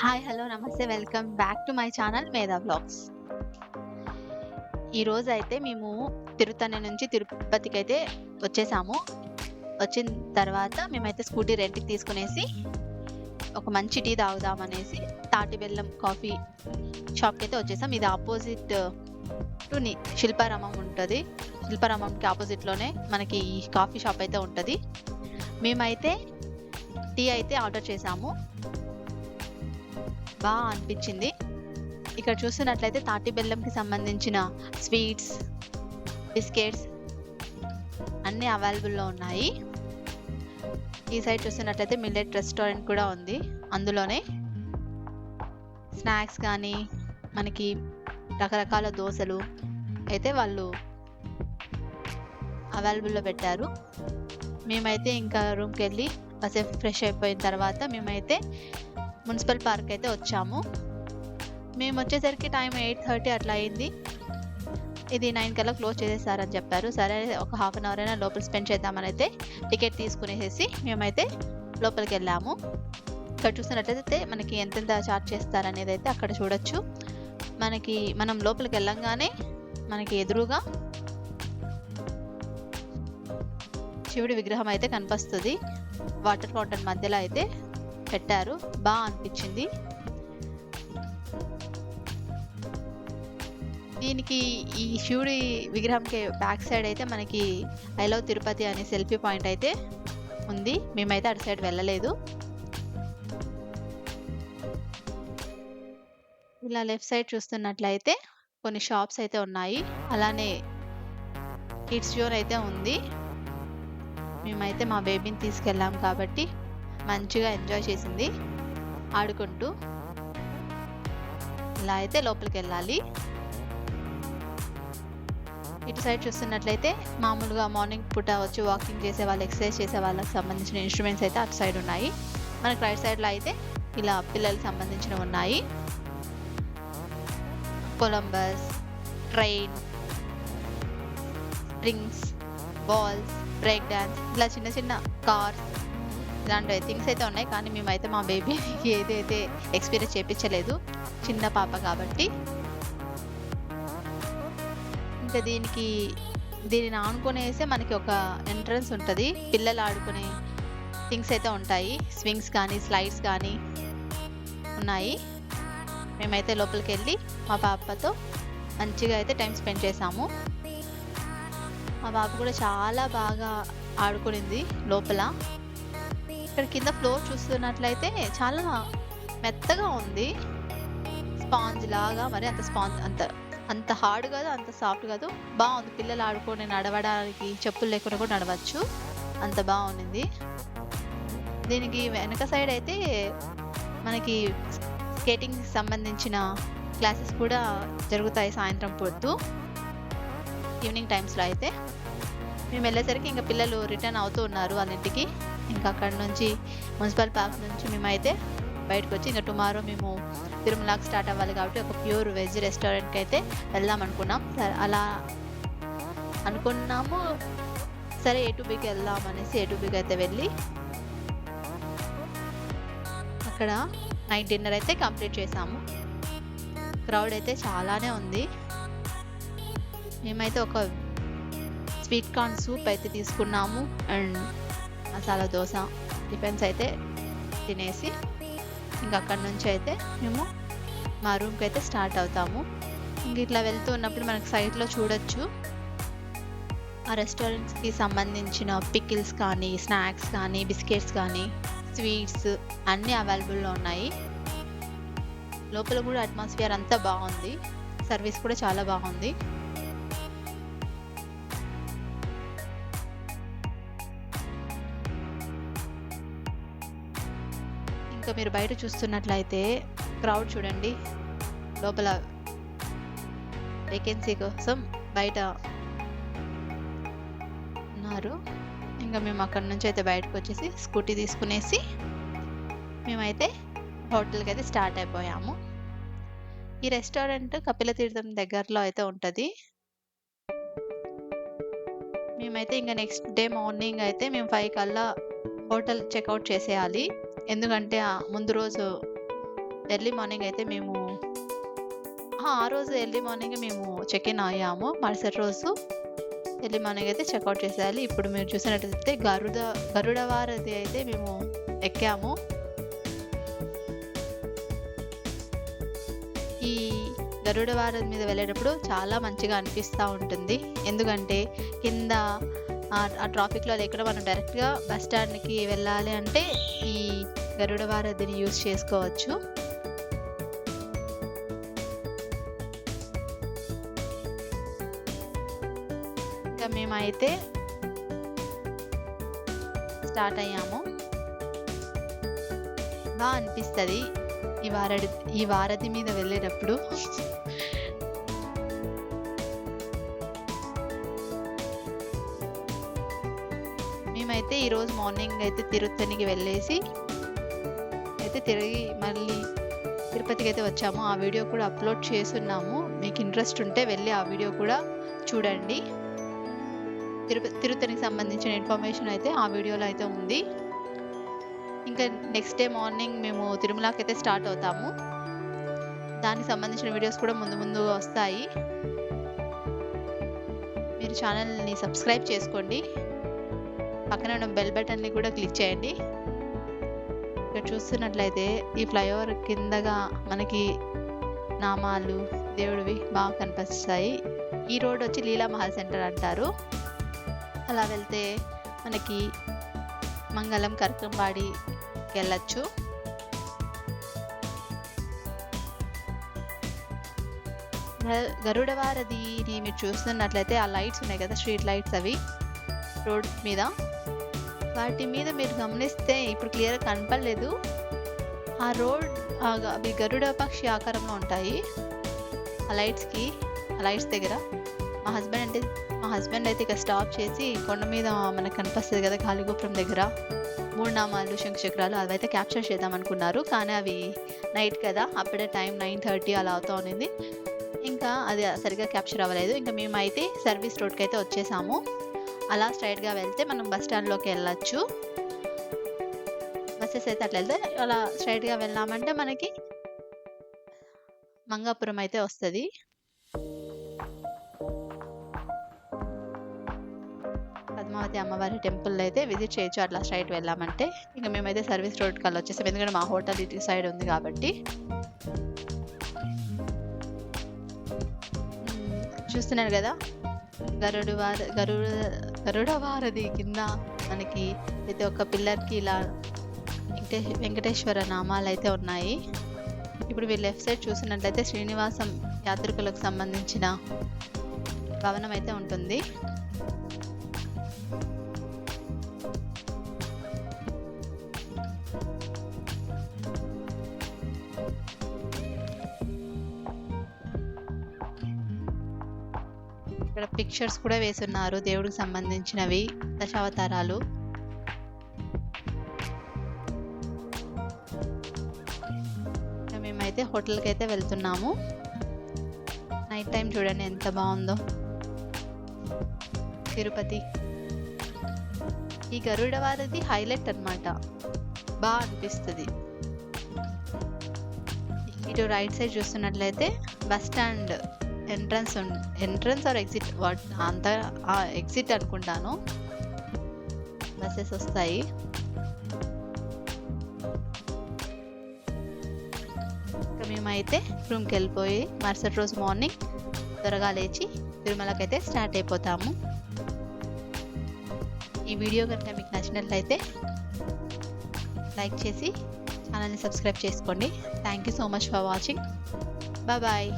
Hi hello నమస్తే. Welcome back to my channel Medha blogs ఈరోజు అయితే మేము తిరుతన నుంచి తిరుపతికి అయితే వచ్చేసాము. వచ్చిన తర్వాత మేమైతే స్కూటీ రెంట్కి తీసుకునేసి ఒక మంచి టీ తాగుదాం అనేసి తాటి బెల్లం కాఫీ షాప్కి అయితే వచ్చేసాం. ఇది ఆపోజిట్ టు శిల్పారామం ఉంటుంది. శిల్పారామంకి ఆపోజిట్లోనే మనకి ఈ కాఫీ షాప్ అయితే ఉంటుంది. మేమైతే టీ అయితే ఆర్డర్ చేసాము. బాగా అనిపించింది. ఇక్కడ చూస్తున్నట్లయితే తాటి బెల్లంకి సంబంధించిన స్వీట్స్ బిస్కెట్స్ అన్నీ అవైలబుల్లో ఉన్నాయి. ఈ సైడ్ చూస్తున్నట్లయితే మిల్లెట్ రెస్టారెంట్ కూడా ఉంది. అందులోనే స్నాక్స్ కానీ మనకి రకరకాల దోశలు అయితే వాళ్ళు అవైలబుల్లో పెట్టారు. మేమైతే ఇంకా రూమ్కి వెళ్ళి కాసేపు ఫ్రెష్ అయిపోయిన తర్వాత మేమైతే మున్సిపల్ పార్క్ అయితే వచ్చాము. మేము వచ్చేసరికి టైం ఎయిట్ థర్టీ అట్లా అయింది. ఇది నైన్ కల్లా క్లోజ్ చేసేసారని చెప్పారు. సరే ఒక హాఫ్ అన్ అవర్ అయినా లోపల స్పెండ్ చేద్దామని అయితే టికెట్ తీసుకునేసి మేమైతే లోపలికి వెళ్ళాము. ఇక్కడ చూసినట్లయితే మనకి ఎంతెంత చార్జ్ చేస్తారనేది అయితే అక్కడ చూడొచ్చు. మనకి మనం లోపలికి వెళ్ళంగానే మనకి ఎదురుగా శివుడి విగ్రహం అయితే కనిపిస్తుంది. వాటర్ ఫౌంటైన్ మధ్యలో అయితే పెట్టారు. బాగా అనిపించింది. దీనికి ఈ శివుడి విగ్రహంకి బ్యాక్ సైడ్ అయితే మనకి ఐ లవ్ తిరుపతి అనే సెల్ఫీ పాయింట్ అయితే ఉంది. మేమైతే అటు సైడ్ వెళ్ళలేదు. ఇలా లెఫ్ట్ సైడ్ చూస్తున్నట్లయితే కొన్ని షాప్స్ అయితే ఉన్నాయి. అలానే కిడ్స్ జోన్ అయితే ఉంది. మేమైతే మా బేబీని తీసుకెళ్ళాం కాబట్టి మంచిగా ఎంజాయ్ చేసింది. ఆడుకుంటూ ఇలా అయితే లోపలికి వెళ్ళాలి. ఇటు సైడ్ చూస్తున్నట్లయితే మామూలుగా మార్నింగ్ పూట వచ్చి వాకింగ్ చేసే వాళ్ళు ఎక్సర్సైజ్ చేసే వాళ్ళకి సంబంధించిన ఇన్స్ట్రుమెంట్స్ అయితే అటు సైడ్ ఉన్నాయి. మనకు రైట్ సైడ్లో అయితే ఇలా పిల్లలకి సంబంధించినవి ఉన్నాయి. Columbus train rings balls break dance ఇలా చిన్న చిన్న కార్స్ ఇలాంటి థింగ్స్ అయితే ఉన్నాయి. కానీ మేమైతే మా బేబీకి ఏదైతే ఎక్స్పీరియన్స్ చేయించలేదు చిన్న పాప కాబట్టి. ఇంకా దీనికి దీనిని ఆనుకునేసే మనకి ఒక ఎంట్రన్స్ ఉంటుంది. పిల్లలు ఆడుకునే థింగ్స్ అయితే ఉంటాయి. స్వింగ్స్ కానీ స్లైడ్స్ కానీ ఉన్నాయి. మేమైతే లోపలికి వెళ్ళి మా పాపతో మంచిగా అయితే టైం స్పెండ్ చేసాము మా పాప కూడా చాలా బాగా ఆడుకునింది లోపల. ఇక్కడ కింద ఫ్లోర్ చూస్తున్నట్లయితే చాలా మెత్తగా ఉంది. స్పాంజ్ లాగా మరి అంత స్పాంజ్ అంత అంత హార్డ్ కాదు అంత సాఫ్ట్ కాదు. బాగుంది. పిల్లలు ఆడుకొని నడవడానికి చెప్పులు లేకుండా కూడా నడవచ్చు. అంత బాగుంది దీనికి వెనక సైడ్ అయితే మనకి స్కేటింగ్ సంబంధించిన క్లాసెస్ కూడా జరుగుతాయి సాయంత్రం పొద్దు. ఈవినింగ్ టైమ్స్లో అయితే. మేము వెళ్ళేసరికి ఇంకా పిల్లలు రిటర్న్ అవుతూ ఉన్నారు వాళ్ళ ఇంటికి ఇంకా అక్కడ నుంచి మున్సిపల్ పార్క్ నుంచి మేమైతే బయటకు వచ్చి ఇంకా టుమారో మేము తిరుమలకి స్టార్ట్ అవ్వాలి కాబట్టి ఒక ప్యూర్ వెజ్ రెస్టారెంట్కి అయితే వెళ్దాం అనుకున్నాం. సరే అలా అనుకున్నాము. సరే ఏ టు వెళ్దాం అనేసి ఏ టూబీకి అయితే వెళ్ళి అక్కడ నైట్ డిన్నర్ అయితే కంప్లీట్ చేసాము. క్రౌడ్ అయితే చాలానే ఉంది. మేమైతే ఒక స్వీట్ కార్న్ సూప్ అయితే తీసుకున్నాము. అండ్ మసాలా దోశ టిఫిన్స్ అయితే తినేసి ఇంక అక్కడి నుంచి అయితే మేము మా రూమ్కి అయితే స్టార్ట్ అవుతాము. ఇంక ఇట్లా వెళ్తూ ఉన్నప్పుడు మనకు సైట్లో చూడొచ్చు. ఆ రెస్టారెంట్స్కి సంబంధించిన పికిల్స్ కానీ స్నాక్స్ కానీ బిస్కెట్స్ కానీ స్వీట్స్ అన్నీ అవైలబుల్లో ఉన్నాయి. లోపల కూడా అట్మాస్ఫియర్ అంతా బాగుంది. సర్వీస్ కూడా చాలా బాగుంది. ఇంకా మీరు బయట చూస్తున్నట్లయితే క్రౌడ్ చూడండి. లోపల వేకెన్సీ కోసం బయట ఉన్నారు. ఇంకా మేము అక్కడ నుంచి అయితే బయటకు వచ్చేసి స్కూటీ తీసుకునేసి మేమైతే హోటల్కి అయితే స్టార్ట్ అయిపోయాము. ఈ రెస్టారెంట్ కపిలతీర్థం దగ్గరలో అయితే ఉంటుంది. మేమైతే ఇంకా నెక్స్ట్ డే మార్నింగ్ అయితే మేము ఫైవ్ కల్లా హోటల్ చెక్అవుట్ చేసేయాలి. ఎందుకంటే ముందు రోజు ఎర్లీ మార్నింగ్ అయితే మేము ఆ! రోజు ఎర్లీ మార్నింగ్ మేము చెక్ ఇన్ అయ్యాము. మరుసటి రోజు ఎర్లీ మార్నింగ్ అయితే చెక్అవుట్ చేసేయాలి. ఇప్పుడు మీరు చూసినట్టయితే గరుడ గరుడవారది అయితే మేము ఎక్కాము. ఈ గరుడవారధి మీద వెళ్ళేటప్పుడు చాలా మంచిగా అనిపిస్తూ ఉంటుంది. ఎందుకంటే కింద ఆ ట్రాఫిక్‌లో లేకుండా మనం డైరెక్ట్‌గా బస్ స్టాండ్‌కి వెళ్ళాలి అంటే ఈ గరుడ వారధిని యూజ్ చేసుకోవచ్చు. ఇంకా మేమైతే స్టార్ట్ అయ్యాము. బాగా అనిపిస్తుంది ఈ వారడి ఈ వారధి మీద వెళ్ళేటప్పుడు. మేమైతే ఈరోజు మార్నింగ్ అయితే తిరుత్తనికి వెళ్ళేసి అయితే తిరిగి మళ్ళీ తిరుపతికి అయితే వచ్చాము. ఆ వీడియో కూడా అప్‌లోడ్ చేస్తున్నాము మీకు ఇంట్రెస్ట్ ఉంటే వెళ్ళి ఆ వీడియో కూడా చూడండి. తిరుపతి తిరుత్తనికి సంబంధించిన ఇన్ఫర్మేషన్ అయితే ఆ వీడియోలో అయితే ఉంది. ఇంకా నెక్స్ట్ డే మార్నింగ్ మేము తిరుమలకి అయితే స్టార్ట్ అవుతాము. దానికి సంబంధించిన వీడియోస్ కూడా ముందు ముందు వస్తాయి. మీరు ఛానల్‌ని సబ్స్క్రైబ్ చేసుకోండి. పక్కనే ఉన్న బెల్ బటన్‌ని కూడా క్లిక్ చేయండి. ఇక్కడ చూస్తున్నట్లయితే ఈ ఫ్లైఓవర్ కిందగా మనకి నామాలు, దేవుడివి బాగా కనిపిస్తాయి. ఈ రోడ్ వచ్చి లీలా మహల్ సెంటర్ అంటారు. అలా వెళ్తే మనకి మంగళం, కరకంబాడికెళ్ళొచ్చు. వెళ్ళచ్చు గరుడవారధిని మీరు చూస్తున్నట్లయితే ఆ లైట్స్ ఉన్నాయి కదా! స్ట్రీట్ లైట్స్ అవి రోడ్ మీద. వాటి మీద మీరు గమనిస్తే ఇప్పుడు క్లియర్‌గా కనపడలేదు. ఆ రోడ్ అవి గరుడ పక్షి ఆకారంలో ఉంటాయి. ఆ లైట్స్‌కి ఆ లైట్స్ దగ్గర మా హస్బెండ్ అంటే మా హస్బెండ్ అయితే ఇక స్టాప్ చేసి కొండ మీద మనకు కనిపిస్తుంది కదా! గాలిగోపురం దగ్గర మూడు నామాలు, శంఖ చక్రాలు అవైతే క్యాప్చర్ చేద్దాం అనుకున్నారు. కానీ అవి నైట్ కదా! అప్పుడే టైం 9:30 అలా అవుతూ ఉండింది. ఇంకా అది సరిగ్గా క్యాప్చర్ అవ్వలేదు. ఇంకా మేమైతే సర్వీస్ రోడ్కి అయితే వచ్చేసాము. అలా స్ట్రెయిట్‌గా వెళ్తే మనం బస్ స్టాండ్‌లోకి వెళ్ళొచ్చు. బసెస్ అయితే అట్లా వెళ్తే అలా స్ట్రెయిట్‌గా వెళ్ళామంటే మనకి మంగాపురం అయితే వస్తది. పద్మావతి అమ్మవారి టెంపుల్ అయితే విజిట్ చేయొచ్చు అట్లా స్ట్రెయిట్ వెళ్ళామంటే. ఇంక మేమైతే సర్వీస్ రోడ్‌కి అలా వచ్చేసాం. ఎందుకంటే మా హోటల్ ఇటు సైడ్ ఉంది కాబట్టి. చూస్తున్నారు కదా! గరుడు వార గరుడ గరుడవారధి కింద మనకి ప్రతి ఒక్క పిల్లర్‌కి ఇలా వెంకటే వెంకటేశ్వర నామాలు అయితే ఉన్నాయి. ఇప్పుడు మీరు లెఫ్ట్ సైడ్ చూసినట్లయితే శ్రీనివాసం యాత్రికులకు సంబంధించిన భవనం అయితే ఉంటుంది. పిక్చర్స్ కూడా వేసున్నారు దేవుడికి సంబంధించినవి దశావతారాలు. మేమైతే హోటల్కి అయితే వెళ్తున్నాము. నైట్ టైం చూడండి ఎంత బాగుందో తిరుపతి. ఈ గరుడ హైలైట్ అన్నమాట. బాగా అనిపిస్తుంది ఇటు రైట్ సైడ్ చూస్తున్నట్లయితే bus stand entrance entrance or exit what అంత ఎగ్జిట్ అనుకుంటాను. బస్సెస్ వస్తాయి. ఇక మేమైతే రూమ్‌కెళ్ళిపోయి మరుసటి రోజు మార్నింగ్ త్వరగా లేచి తిరుమలకైతే స్టార్ట్ అయిపోతాము. ఈ వీడియో కనుక మీకు నచ్చినట్లయితే లైక్ చేసి ఛానల్‌ని సబ్స్క్రైబ్ చేసుకోండి. Thank you so much for watching. Bye bye.